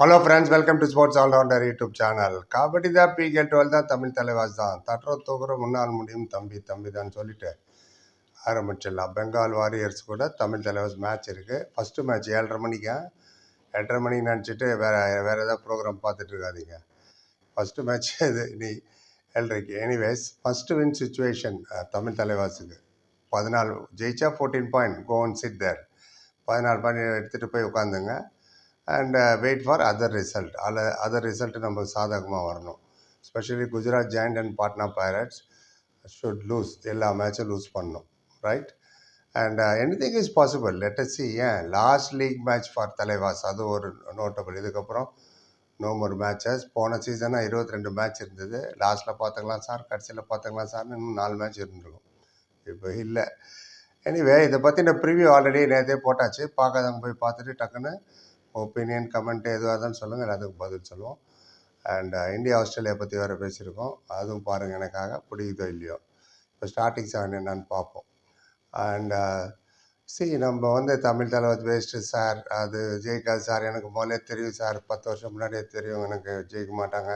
Hello friends welcome to sports allrounder YouTube channel kabaddi தான் PK twelve தான் தமிழ் தலைவாஸ் தான். தட்டுற தூக்குற முன்னால் முடியும் தம்பி தம்பி தான் சொல்லிட்டு ஆரம்பிச்சிடலாம். பெங்கால் வாரியர்ஸ் கூட தமிழ் தலைவாஸ் மேட்ச் இருக்குது ஃபஸ்ட்டு மேட்ச் ஏழரை மணிக்கா? எட்டரை மணிக்கு நினச்சிட்டு வேறு வேறு ஏதாவது ப்ரோக்ராம் பார்த்துட்டு இருக்காதீங்க. ஃபஸ்ட்டு மேட்ச் இது நீ ஏழரைக்கு. Anyways first win situation Tamil தலைவாஸுக்கு பதினாலு ஜெயிச்சா fourteen point gone sit there பதினாலு பாயிண்ட் எடுத்துகிட்டு போய் உட்காந்துங்க. And wait for other result அதில் அதர் ரிசல்ட்டு நம்ம சாதகமாக வரணும். Specially Gujarat giant and Patna pirates should lose எல்லா மேட்சும் லூஸ் பண்ணணும் right and any thing is possible let's see ஏன் last league match for Thalaivas அது ஒரு நோட்டபிள் இதுக்கப்புறம் நோ மோர் மேட்சஸ் போன சீசனாக இருபத்தி ரெண்டு மேட்ச் இருந்தது. லாஸ்ட்டில் பார்த்துக்கலாம் சார் கடைசியில் பார்த்துக்கலாம் சார்னு இன்னும் நாலு மேட்ச் இருந்திருக்கும் இப்போ இல்லை. எனிவே இதை பற்றின ப்ரிவியூ ஆல்ரெடி நேற்றே போட்டாச்சு. பார்க்காதவங்க போய் பார்த்துட்டு டக்குன்னு ஒப்பீனியன் கமெண்ட் எதுவாக இருந்தாலும் சொல்லுங்கள் எல்லாத்துக்கும் பதில் சொல்லுவோம். அண்ட் uh, இந்தியா ஆஸ்திரேலியா பற்றி வேறு பேசியிருக்கோம். அதுவும் பாருங்கள் எனக்காக பிடிக்குதோ இல்லையோ? இப்போ ஸ்டார்டிங் செவன் என்னன்னு பார்ப்போம். அண்ட் சி uh, நம்ம வந்து தமிழ் தலைவர் வேஸ்ட்டு சார் அது ஜெயிக்காது சார் எனக்கு முதலே தெரியும் சார் பத்து வருஷம் முன்னாடியே தெரியும் எனக்கு ஜெயிக்க மாட்டாங்க.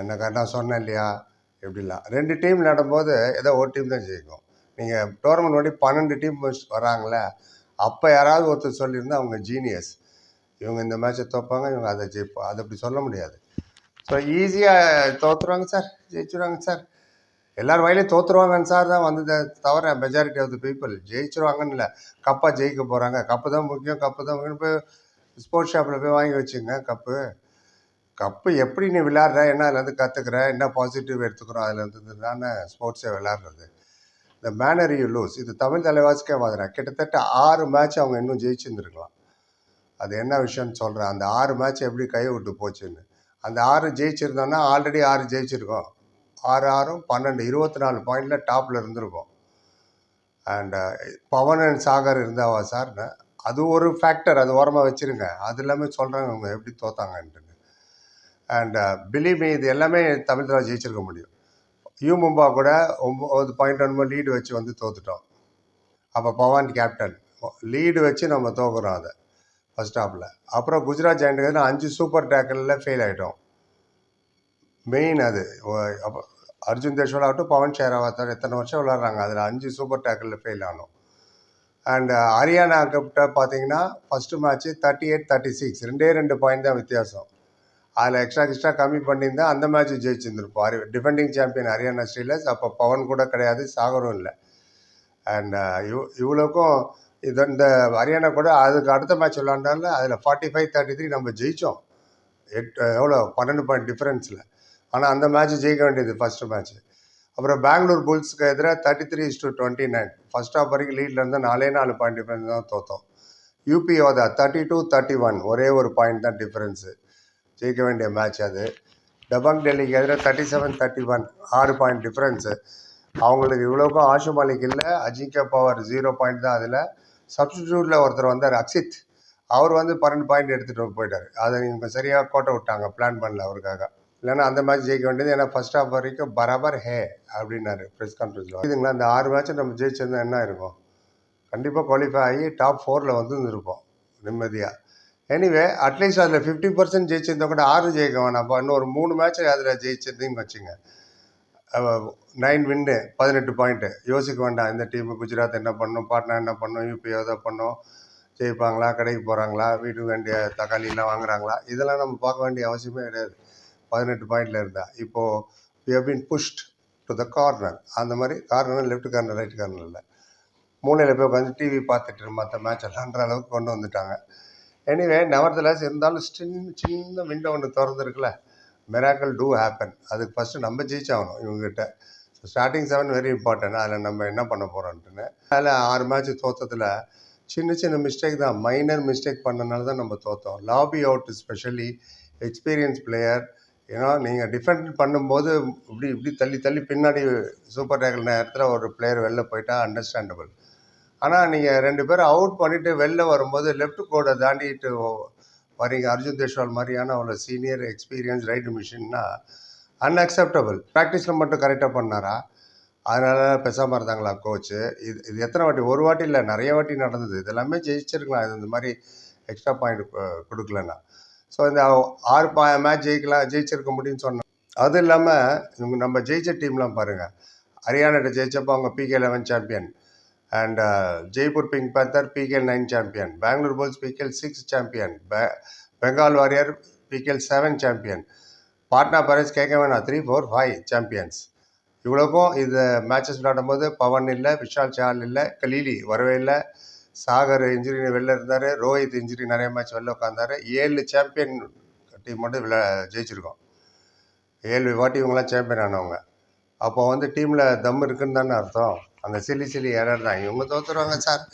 எனக்கு நான் சொன்னேன் இல்லையா? எப்படிலாம் ரெண்டு டீம் நடும்போது ஏதோ ஒரு டீம் தான் ஜெயிக்கும். நீங்கள் டோர்னமெண்ட் ஓடி பன்னெண்டு டீம் வராங்களே அப்போ யாராவது ஒருத்தர் சொல்லியிருந்தா அவங்க ஜீனியஸ் இவங்க இந்த மேட்ச்சை தோப்பாங்க இவங்க அதை ஜெயிப்போம் அது அப்படி சொல்ல முடியாது. ஸோ ஈஸியாக தோற்றுருவாங்க சார் ஜெயிச்சுருவாங்க சார் எல்லார் வயலையும் தோற்றுருவாங்கன்னு சார் தான் வந்து தவிர மெஜாரிட்டி ஆஃப் த பீப்புள் ஜெயிச்சிருவாங்கன்னு இல்லை. கப்பாக ஜெயிக்க போகிறாங்க கப்பு தான் முக்கியம் கப்பு தான் முக்கியம். போய் ஸ்போர்ட்ஸ் ஷாப்பில் போய் வாங்கி வச்சுங்க கப்பு. கப்பு எப்படி நீ விளையாடுற என்ன அதுலேருந்து கற்றுக்குற என்ன பாசிட்டிவ் எடுத்துக்கிறோம் அதுலேருந்து தானே ஸ்போர்ட்ஸை விளையாடுறது. இந்த மேனர் யூ லூஸ் இது தமிழ் தலைவாசிக்கே வாதுறேன். கிட்டத்தட்ட ஆறு மேட்ச் அவங்க இன்னும் ஜெயிச்சிருந்துருக்கலாம். அது என்ன விஷயம்னு சொல்கிறேன் அந்த ஆறு மேட்ச் எப்படி கை விட்டு போச்சுன்னு. அந்த ஆறு ஜெயிச்சிருந்தோன்னா ஆல்ரெடி ஆறு ஜெயிச்சிருக்கோம். ஆறு ஆறும் பன்னெண்டு இருபத்தி நாலு பாயிண்டில் டாப்பில் இருந்திருக்கோம் and uh, Pawan and Sagar இருந்தாவா சார்னு அது ஒரு ஃபேக்டர் அது ஓரமாக வச்சுருங்க. அது எல்லாமே சொல்கிறாங்க அவங்க எப்படி தோத்தாங்கன்ட்டு அண்ட் பிலிமி uh, இது எல்லாமே தமிழ் ஜெயிச்சிருக்க முடியும். யூ மும்பா கூட ஒம்பது பாயிண்ட் ஒன்பது லீடு வச்சு வந்து தோத்துட்டோம். அப்போ பவான் கேப்டன் லீடு வச்சு நம்ம தோக்குறோம் அதை. ஃபஸ்ட் ஹாஃபில் அப்புறம் குஜராத் ஜாயிண்ட்டுக்கு அஞ்சு சூப்பர் டேக்கிளில் ஃபெயில் ஆகிட்டோம் மெயின் அது. அப்போ அர்ஜுன் தேஷ்வால் ஆகட்டும் பவன் ஷேராவத் எத்தனை வருஷம் விளாட்றாங்க அதில் அஞ்சு சூப்பர் டேக்கிளில் ஃபெயில் ஆனோம். அண்ட் uh, ஹரியானா கிட்ட பார்த்தீங்கன்னா first match thirty eight thirty six ரெண்டே ரெண்டு பாயிண்ட் தான் வித்தியாசம். அதில் எக்ஸ்ட்ரா எக்ஸ்ட்ரா கம்மி பண்ணியிருந்தா அந்த மேட்ச் ஜெயிச்சிருந்துருப்போம். Hari defending champion Haryana steelers அப்போ பவன் கூட கிடையாது சாகரும் இல்லை. அண்ட் uh, இவ் இவ்வளோக்கும் இது இந்த ஹரியானா கூட அதுக்கு அடுத்த மேட்ச் விளாண்டால அதில் ஃபார்ட்டி ஃபைவ் தேர்ட்டி த்ரீ நம்ம ஜெயித்தோம் எட் எவ்வளோ பன்னெண்டு பாயிண்ட் டிஃப்ரென்ஸில் ஆனால் அந்த மேட்ச் ஜெயிக்க வேண்டியது ஃபஸ்ட்டு மேட்ச் அப்புறம் பெங்களூர் புல்ஸ்க்கு எதிராக thirty three is to twenty nine first half வரைக்கும் லீடில் இருந்தால் நாலே நாலு பாயிண்ட் டிஃப்ரென்ஸ் தான் தோத்தோம். UP Yoddha thirty two thirty one ஒரே ஒரு பாயிண்ட் தான் டிஃப்ரென்ஸு ஜெயிக்க வேண்டிய மேட்ச் அது. டபாங் டெல்லிக்கு எதிராக தேர்ட்டி செவன் தேர்ட்டி ஒன் ஆறு பாயிண்ட் டிஃப்ரென்ஸு அவங்களுக்கு இவ்வளோக்கும் ஆஷு மாலிக் இல்லை அஜிங்கியா பவர் ஜீரோ பாயிண்ட் தான் அதில். சப்ஸ்டியூட்டில் ஒருத்தர் வந்தார் அக்ஷித். அவர் வந்து பன்னெண்டு பாயிண்ட் எடுத்துகிட்டு போயிட்டார். அதை இவங்க சரியாக கோட்டை விட்டாங்க பிளான் பண்ணல அவருக்காக. இல்லைன்னா அந்த மேட்ச் ஜெயிக்க வேண்டியது ஏன்னா ஃபர்ஸ்ட் ஆஃப் வரைக்கும் பராபர் ஹே அப்படின்னாரு ப்ரெஸ் கான்ஃபரன்ஸில் இதுங்களா அந்த ஆறு மேட்ச்சை நம்ம ஜெயிச்சிருந்தா என்ன இருக்கும்? கண்டிப்பாக குவாலிஃபை ஆகி டாப் ஃபோரில் வந்து இருப்போம் நிம்மதியாக எனிவே அட்லீஸ்ட் அதில் ஃபிஃப்டி பர்சன்ட் ஜெயிச்சிருந்தா கூட ஆறு ஜெயிக்க வேணாம்ப்பா இன்னும் ஒரு மூணு மேட்ச் அதில் ஜெயிச்சிருந்தீங்கன்னு வச்சுங்க. நைன் வின்னு பதினெட்டு பாயிண்ட்டு யோசிக்க வேண்டாம் இந்த டீமு குஜராத் என்ன பண்ணும் பாட்னா என்ன பண்ணும் யூபி எதை பண்ணும் ஜெயிப்பாங்களா கடைக்கு போகிறாங்களா வீட்டுக்கு வேண்டிய தக்காளிலாம் வாங்குறாங்களா இதெல்லாம் நம்ம பார்க்க வேண்டிய அவசியமே கிடையாது. பதினெட்டு பாயிண்டில் இருந்தால் இப்போது we have been pushed to the corner அந்த மாதிரி corner left corner right corner இல்லை. மூலையில் போய் உட்காந்து டிவி பார்த்துட்டு மற்ற மேட்ச் எல்லான்ற அளவுக்கு கொண்டு வந்துட்டாங்க. எனிவே நவர்தலாஸ் இருந்தாலும் சின்ன சின்ன விண்டோ ஒன்று திறந்துருக்குல்ல. மெராக்கல் டூ ஹேப்பன் அதுக்கு ஃபஸ்ட்டு நம்ம ஜெயிச்சாகணும் இவங்ககிட்ட. So starting seven very important அதில் நம்ம என்ன பண்ண போகிறோன்ட்டுன்னு அதில் ஆறு மேட்ச் தோத்தத்தில் சின்ன சின்ன மிஸ்டேக் தான். மைனர் மிஸ்டேக் பண்ணனால தான் நம்ம தோற்றோம் lobby out specially experience player ஏன்னா நீங்கள் டிஃபெண்ட் பண்ணும்போது இப்படி இப்படி தள்ளி தள்ளி பின்னாடி சூப்பர் டேக்கிள் நேரத்தில் ஒரு பிளேயர் வெளில போயிட்டா அண்டர்ஸ்டாண்டபிள் ஆனால் நீங்கள் ரெண்டு பேரும் அவுட் பண்ணிவிட்டு வெளில வரும்போது லெஃப்ட் கோடை தாண்டிட்டு வரீங்க அர்ஜுன் தேஷ்வால் மாதிரியான அவ்வளோ சீனியர் எக்ஸ்பீரியன்ஸ் ரைட் மிஷின்னா அன்அக்செப்டபிள் ப்ராக்டிஸில் மட்டும் கரெக்டாக பண்ணாரா? அதனால் பெசாமல் இருந்தாங்களா கோச்சு இது இது எத்தனை வாட்டி? ஒரு வாட்டி இல்லை நிறைய வாட்டி நடந்தது. இது எல்லாமே ஜெயிச்சிருக்கலாம். இது இந்த மாதிரி எக்ஸ்ட்ரா பாயிண்ட் கொடுக்கலன்னா. ஸோ இந்த ஆறு பா மேட்ச் ஜெயிக்கலாம் ஜெயிச்சிருக்க முடியும்னு சொன்னோம் அது இல்லாமல் இவங்க நம்ம ஜெயிச்ச டீம்லாம் பாருங்கள் ஹரியானாட்ட ஜெயிச்சப்போ அவங்க PK eleven champion and Jaipur pink panther PKL nine champion Bengaluru bulls PKL six champion Bengal warrior PKL seven champion Patna pirates கேட்க த்ரீ ஃபோர் ஃபைவ் சாம்பியன்ஸ் இவ்வளோக்கும் இது மேட்சஸ் விளையாடும் போது பவன் இல்லை விஷால் சால் இல்லை கலீலி வரவே இல்லை. சாகர் இன்ஜுரி வெளில இருந்தார் ரோஹித் இன்ஜுரி நிறைய மேட்ச் வெளில உட்காந்தார் ஏழு சாம்பியன் டீம் மட்டும் விளா ஜெயிச்சிருக்கோம். ஏழு வாட்டி இவங்களாம் சாம்பியன் ஆனவங்க. அப்போ வந்து டீமில் தம் இருக்குன்னு தானே அர்த்தம். அந்த சில்லி சில்லி எரர் தான் இவங்க தோத்துருவாங்க சார்.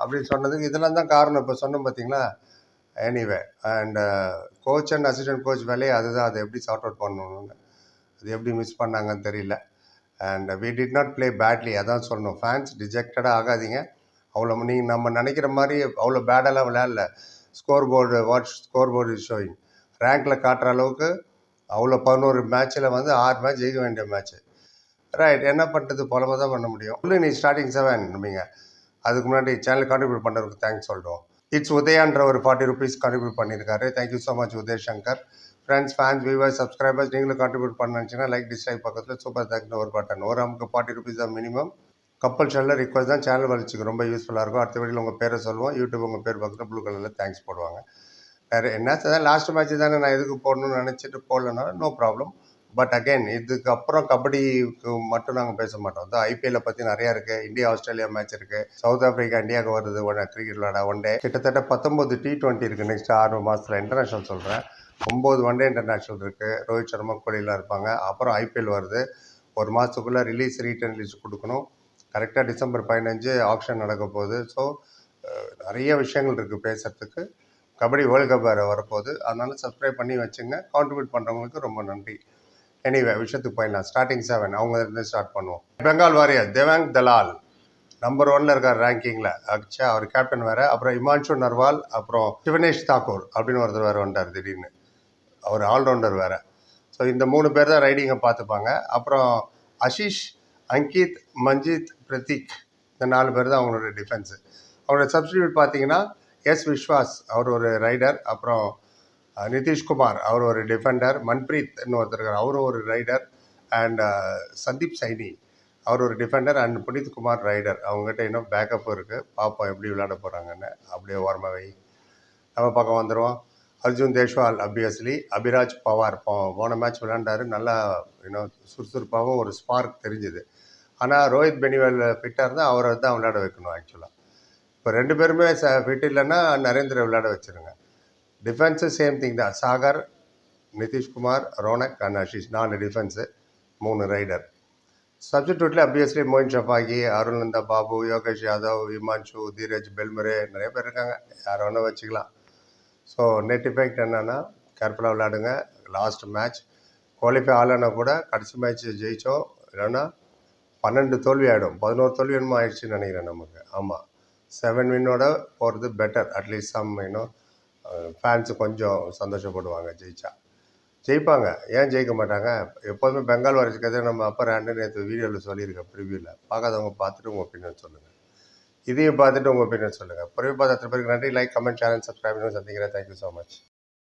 அப்படின்னு சொன்னதுக்கு இதெல்லாம் தான் காரணம். இப்போ சொன்னோம் பார்த்தீங்களா anyway and coach and assistant coach வேலையை அதுதான். அதை எப்படி சார்ட் அவுட் பண்ணணும்னு. அது எப்படி மிஸ் பண்ணாங்கன்னு தெரியல. And we did not play badly அதான் சொல்லணும். ஃபேன்ஸ் டிஜெக்டடாக ஆகாதீங்க. அவ்வளோ நீங்கள் நம்ம நினைக்கிற மாதிரி அவ்வளோ பேடெல்லாம் விளையாடல. Score board watch score board is showing ரேங்க்கில் காட்டுற அளவுக்கு அவ்வளோ பதினோரு மேட்ச்சில் வந்து ஆறு மேட்ச் ஜெயிக்க வேண்டிய மேட்ச்சு ரைட் என்ன பண்ணுறது போலமாக தான் பண்ண முடியும். இல்லை நீ ஸ்டார்டிங் செவன் நம்பிங்க. அதுக்கு முன்னாடி சேனல் கான்ட்ரிபியூட் பண்ணுறதுக்கு தேங்க்ஸ் சொல்கிறோம் இட்ஸ் உதயான்ற ஒரு ஃபார்ட்டி ருபீஸ் கான்ட்ரிபியூட் பண்ணியிருக்காரு thank you so much Udaya Shankar friends fans viewers subscribers நீங்களும் கான்ட்ரிபியூட் பண்ணச்சுன்னா லைக் டிஸ்லைக் பக்கத்தில் சூப்பர் தேங்க்னு ஒரு பட்டன் ஒரு அமுக்கு ஃபார்ட்டி ருபீஸ் தான் மினிமம் கப்பல் சேனலில் ரிக்வஸ்ட் தான் சேனல் வளர்ச்சிக்கு ரொம்ப யூஸ்ஃபுல்லாக இருக்கும். அடுத்த வீடியோவில் உங்கள் பேரை சொல்லுவோம். யூடியூப் உங்கள் பேர் பக்கத்தில் ப்ளூ கலரில் தேங்க்ஸ் போடுவாங்க. வேறு என்ன? தான் லாஸ்ட் மேட்ச் தானே நான் எதுக்கு போடணும்னு நினச்சிட்டு போடலனாலும் நோ ப்ராப்ளம் பட் அகைன் இதுக்கப்புறம் கபடிக்கு மட்டும் நாங்கள் பேச மாட்டோம். வந்து ஐபிஎல்லை பற்றி நிறையா இருக்குது இந்தியா ஆஸ்திரேலியா மேட்ச் இருக்குது சவுத் ஆஃப்ரிக்கா இந்தியாவுக்கு வருது ஒன் கிரிக்கெட் விளாட ஒன் டே கிட்டத்தட்ட பத்தொம்போது டி டுவெண்ட்டி இருக்குது நெக்ஸ்ட் ஆறு மாதத்தில் இன்டர்நேஷ்னல் சொல்கிறேன் ஒம்பது ஒன் டே இன்டர்நேஷ்னல் இருக்குது ரோஹித் சர்மா கோலிலாம் இருப்பாங்க. அப்புறம் ஐபிஎல் வருது. ஒரு மாதத்துக்குள்ளே ரிலீஸ் ரீட்டன் ரிலீஸ் கொடுக்கணும். கரெக்டாக டிசம்பர் பதினஞ்சு ஆப்ஷன் நடக்க போகுது. ஸோ நிறைய விஷயங்கள் இருக்குது பேசுகிறதுக்கு கபடி வேர்ல்டு கப் வேறு வரப்போகுது. அதனால் சப்ஸ்கிரைப் பண்ணி வச்சுங்க. கான்ட்ரிபியூட் பண்ணுறவங்களுக்கு ரொம்ப நன்றி. எனிவே விஷயத்துக்கு போயிடலாம். ஸ்டார்டிங் செவன் அவங்க இருந்து ஸ்டார்ட் பண்ணுவோம். பெங்கால் வாரியர் தேவாங் தலால் நம்பர் ஒன்ல இருக்கார் ரேங்கிங்கில் அச்சா அவர் கேப்டன் வேறு. அப்புறம் இமான்ஷு நர்வால் அப்புறம் சிவனேஷ் தாக்கூர் அப்படின்னு ஒருத்தர் வேறு வந்தார் திடீர்னு. அவர் ஆல்ரவுண்டர் வேறு. ஸோ இந்த மூணு பேர் தான் ரைடிங்கை பார்த்துப்பாங்க. அப்புறம் அஷிஷ் அங்கித் மஞ்சித் பிரதீக் இந்த நாலு பேர் தான் அவங்களோட டிஃபென்ஸு அவங்களோட சப்ஸ்டியூட் பார்த்தீங்கன்னா எஸ் விஸ்வாஸ் அவர் ஒரு ரைடர் அப்புறம் நிதிஷ்குமார் அவர் ஒரு டிஃபெண்டர் மன்பிரீத் ஒருத்தர் இருக்கார் அவரும் ஒரு ரைடர் அண்ட் சந்தீப் சைனி அவர் ஒரு defender and Puneet Kumar rider அவங்ககிட்ட இன்னும் பேக்கப் இருக்குது பார்ப்போம் எப்படி விளையாட போகிறாங்கன்னு அப்படியே ஓரமாக வை. நம்ம பக்கம் வந்துடுவோம் அர்ஜுன் தேஷ்வால் அபியஸ்லி அபிராஜ் பவார் போ போன மேட்ச் விளையாண்டாரு. நல்லா இன்னும் சுறுசுறுப்பாகவும் ஒரு ஸ்பார்க் தெரிஞ்சுது. ஆனால் ரோஹித் பெனிவேல் ஃபிட்டாக இருந்தால் அவரை தான் விளையாட வைக்கணும் ஆக்சுவலாக இப்போ ரெண்டு பேருமே ச ஃபிட் இல்லைன்னா நரேந்திர விளையாட வச்சுருங்க. டிஃபென்ஸு சேம் திங் தான். சாகர் நிதிஷ்குமார் ரோனக் அண்ட் அஷிஷ் நாலு டிஃபென்ஸு மூணு rider சப்ஸ்டிடியூட்டில் obviously Moin Shafaghi Arulnantha Babu Yogesh Yadav Himanshu Dheeraj Belmure நிறைய பேர் இருக்காங்க. யார் வேணால் வச்சுக்கலாம். ஸோ நெட் எஃபெக்ட் என்னென்னா கேர்ஃபுல்லாக விளையாடுங்க. லாஸ்ட் மேட்ச் குவாலிஃபை ஆகலைன்னா கூட கடைசி மேட்ச் ஜெயித்தோம் இல்லைன்னா பன்னெண்டு தோல்வி ஆகிடும் பதினோரு தோல்வி என்னமோ ஆயிடுச்சுன்னு நினைக்கிறேன் நமக்கு. ஆமாம் செவன் வின்னோட போகிறது பெட்டர் அட்லீஸ்ட் சம் இன்னும் ஃபேன்ஸு கொஞ்சம் சந்தோஷப்படுவாங்க ஜெயிச்சா. ஜெயிப்பாங்க. ஏன் ஜெயிக்க மாட்டாங்க? எப்போதுமே பெங்கால் வரைச்சிக்கிறது நம்ம அப்பர் ஹேண்டு நேற்று வீடியோவில் சொல்லியிருக்கேன் ப்ரிவியூவில் பார்க்காதவங்க பார்த்துட்டு உங்கள் ஒப்பீனியன் சொல்லுங்கள் இதையும் பார்த்துட்டு உங்கள் ஒப்பீனியன் சொல்லுங்கள் பொறுமை பார்த்து அத்தனை பேருக்கு நன்றி. லைக் கமெண்ட் சேனல் சப்ஸ்கிரைப் பண்ணி சந்திக்கிறேன். Thank you so much